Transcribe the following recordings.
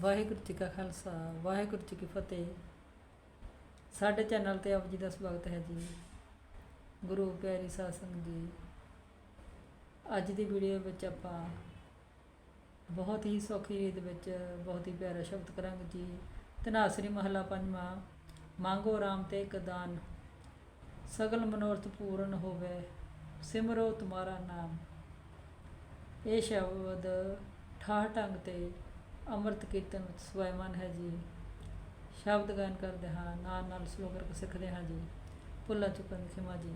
ਵਾਹਿਗੁਰੂ ਜੀ ਕਾ ਖਾਲਸਾ, ਵਾਹਿਗੁਰੂ ਜੀ ਕੀ ਫਤਿਹ। ਸਾਡੇ ਚੈਨਲ ਤੇ ਆਪ ਜੀ ਦਾ ਸਵਾਗਤ ਹੈ ਜੀ, ਗੁਰੂ ਪਿਆਰੀ ਸਾਧ ਸੰਗਤ ਜੀ। ਅੱਜ ਦੀ ਵੀਡੀਓ ਵਿੱਚ ਆਪਾਂ ਬਹੁਤ ਹੀ ਸੌਖੀ ਰੀਤ ਵਿੱਚ ਬਹੁਤ ਹੀ ਪਿਆਰਾ ਸ਼ਬਦ ਕਰਾਂਗੇ ਜੀ। ਤਨਾਸਰੀ ਮਹਲਾ ਪੰਜਵਾਂ, ਮੰਗੋ ਰਾਮ ਤੇ ਕਦਾਨ ਸਗਲ ਮਨੋਰਥ ਪੂਰਨ ਹੋਵੇ, ਸਿਮਰੋ ਤੁਮਾਰਾ ਨਾਮ। ਇਹ ਸ਼ਬਦ ਠਾਠ ਢੰਗ ਤੇ ਅੰਮ੍ਰਿਤ ਕੀਰਤਨ ਵਿੱਚ ਸਵੈਮਨ ਹੈ ਜੀ। ਸ਼ਬਦ ਗਾਇਨ ਕਰਦੇ ਹਾਂ, ਨਾਲ ਨਾਲ ਸਲੋ ਕਰਕੇ ਸਿੱਖਦੇ ਹਾਂ ਜੀ। ਭੁੱਲਾਂ ਚੁੱਕਾਂ ਦੀ ਖਿਮਾ ਜੀ।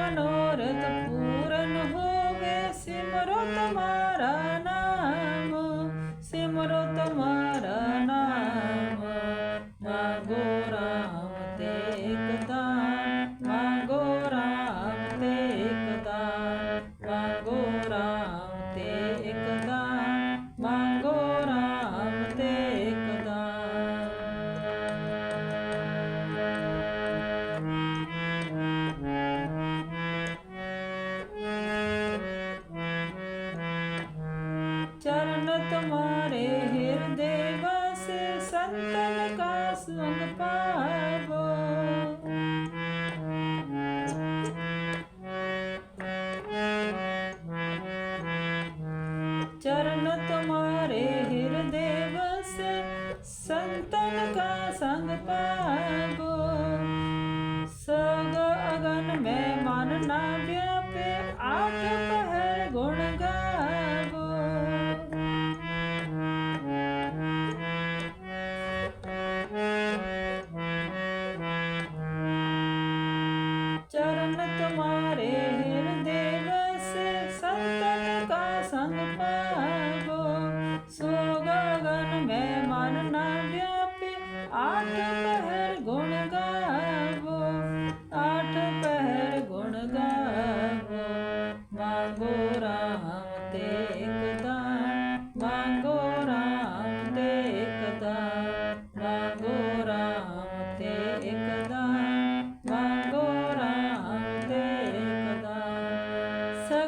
ਮਨੋਰਥ ਪੂਰਨ ਹੋਵੇ ਸਿਮਰੋ ਤਮਾਰਾ ਨਾਮ ਸਿਮਰੋ ਤਮਾਰਾ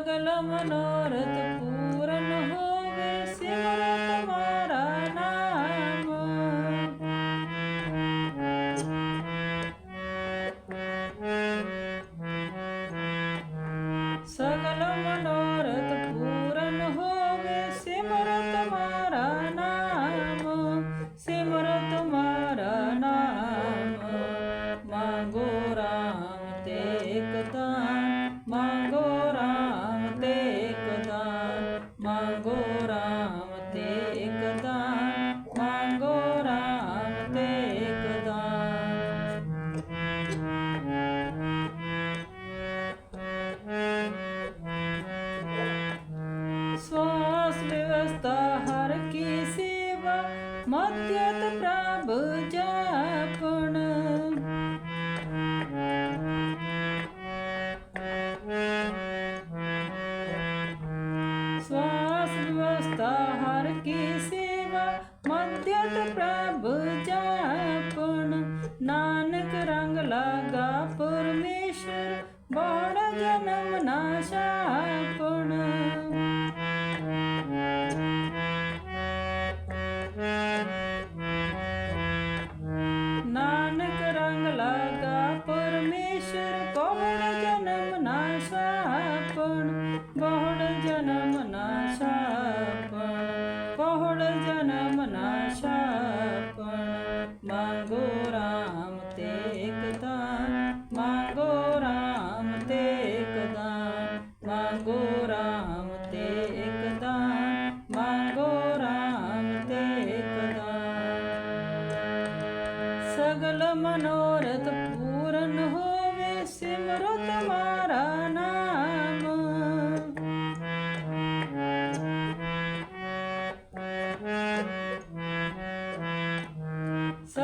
सकलमनोरथ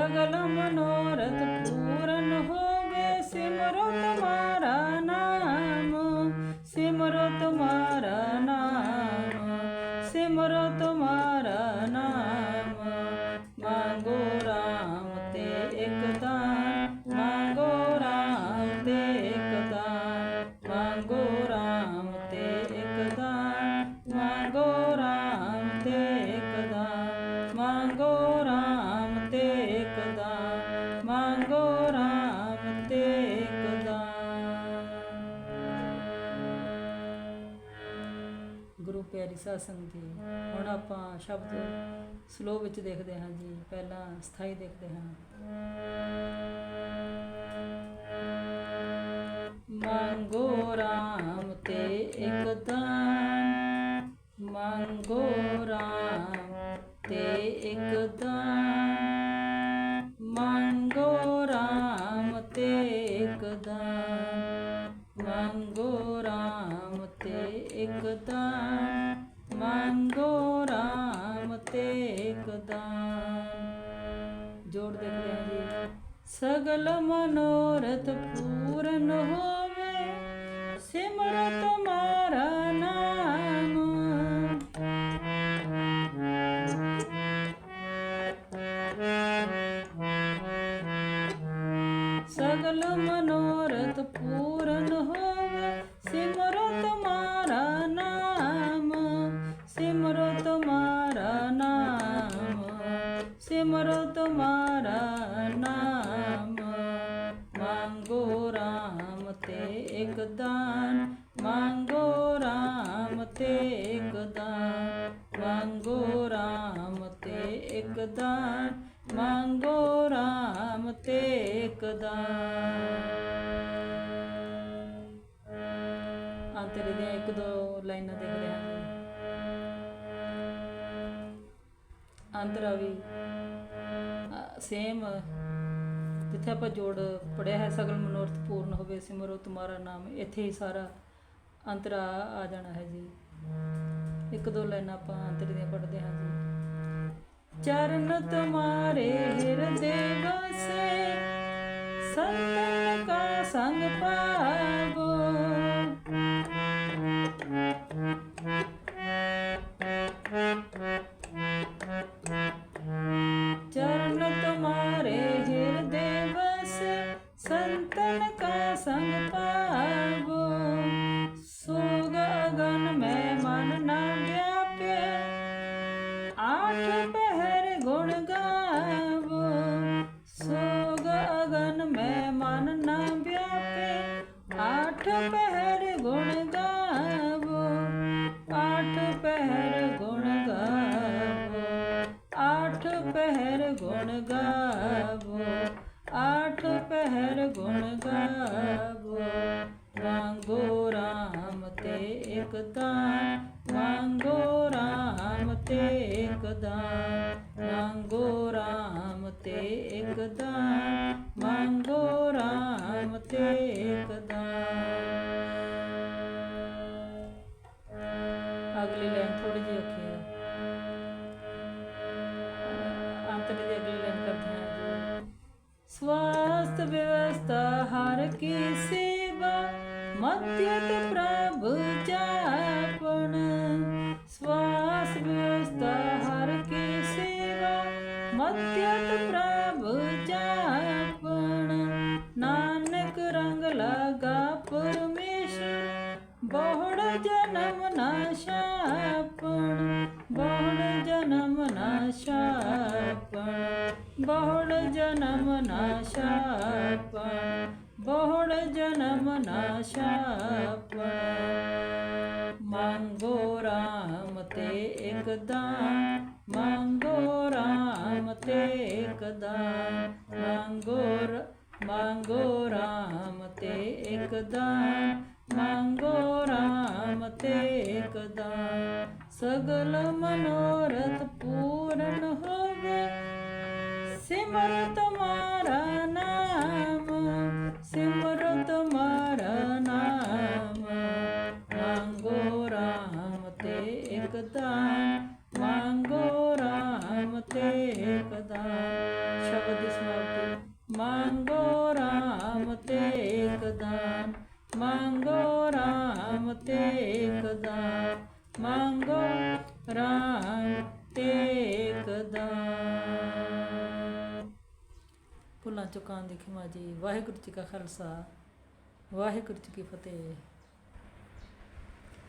ਸਗਲ ਪਿਆਰੀ ਸਾਧ ਸੰਗਤ ਜੀ ਹੁਣ ਆਪਾਂ ਸ਼ਬਦ ਸਲੋ ਵਿੱਚ ਦੇਖਦੇ ਹਾਂ ਜੀ। ਪਹਿਲਾਂ ਸਥਾਈ ਦੇਖਦੇ ਹਾਂ। ਮੰਗੋ ਰਾਮ ਤੇ ਇੱਕ ਦਾਨ। ਮੰਗੋ ਰਾਮ ਤੇ ਇੱਕ ਦਾਨ। ਸਗਲ ਮਨੋਰਥ ਪੂਰਨ ਹੋਵੇ ਸਿਮਰਤ ਤੁਮਾਰਾ ਨਾਮ ਇੱਕ ਮੰਗੋ ਰਾਮ ਤੇ ਇੱਕ ਅੰਤਰੇ ਦੀਆਂ ਇੱਕ ਦੋ ਲਾਈਨਾਂ ਦੇਖਦੇ ਹਾਂ ਅੰਤਰਾ ਵੀ। ਸੇਮ ਜਿੱਥੇ ਆਪਾਂ ਜੋੜ ਪੜਿਆ ਹੈ, ਸਗਲ ਮਨੋਰਥ ਪੂਰਨ ਹੋਵੇ, ਸਿਮਰੋ ਤੁਮਾਰਾ ਨਾਮ, ਇੱਥੇ ਹੀ ਸਾਰਾ ਅੰਤਰਾ ਆ ਜਾਣਾ ਹੈ ਜੀ। ਇੱਕ ਦੋ ਲਾਈਨਾਂ ਆਪਾਂ ਅੰਤਰੇ ਦੀਆਂ ਪੜ੍ਹਦੇ ਹਾਂ ਜੀ। ਚਰਨ ਤੁਮਾਰੇ ਹਿਰਦੇ ਵਸੇ। ਸੰਤਨ ਕਾ ਸੰਗ ਪਾਵੋ एकदान मांगो राम ते एकदान मांगो राम ते एकदान मांगो राम ते एकदान अगली लाइन थोड़ी जी रखी अगली लाइन ध्यान स्वास्थ्य व्यवस्था हर की सेवा मध्य तो प्राण ਰਾਮ ਤੇ ਇੱਕ ਦਾਨ ਮੰਗੋ ਰਾਮ ਤੇ ਇੱਕ ਦਾਨ ਮੰਗੋ ਮੰਗੋ ਰਾਮ ਤੇ ਇੱਕ ਮੰਗੋ ਰਾਮ ਤੇ ਇੱਕ ਸਗਲ ਮਨੋਰਥ ਪੂਰਨ ਹੋਵੇ, ਸਿਮਰਤ ਟੇਕਦਾ ਮੰਗੋ ਰੰਗ ਟੇਕਦਾ ਭੁੱਲਾਂ ਚੁੱਕਾਂ ਦੀ ਖਿਮਾ ਜੀ ਵਾਹਿਗੁਰੂ ਜੀ ਕਾ ਖਾਲਸਾ ਵਾਹਿਗੁਰੂ ਜੀ ਕੀ ਫਤਿਹ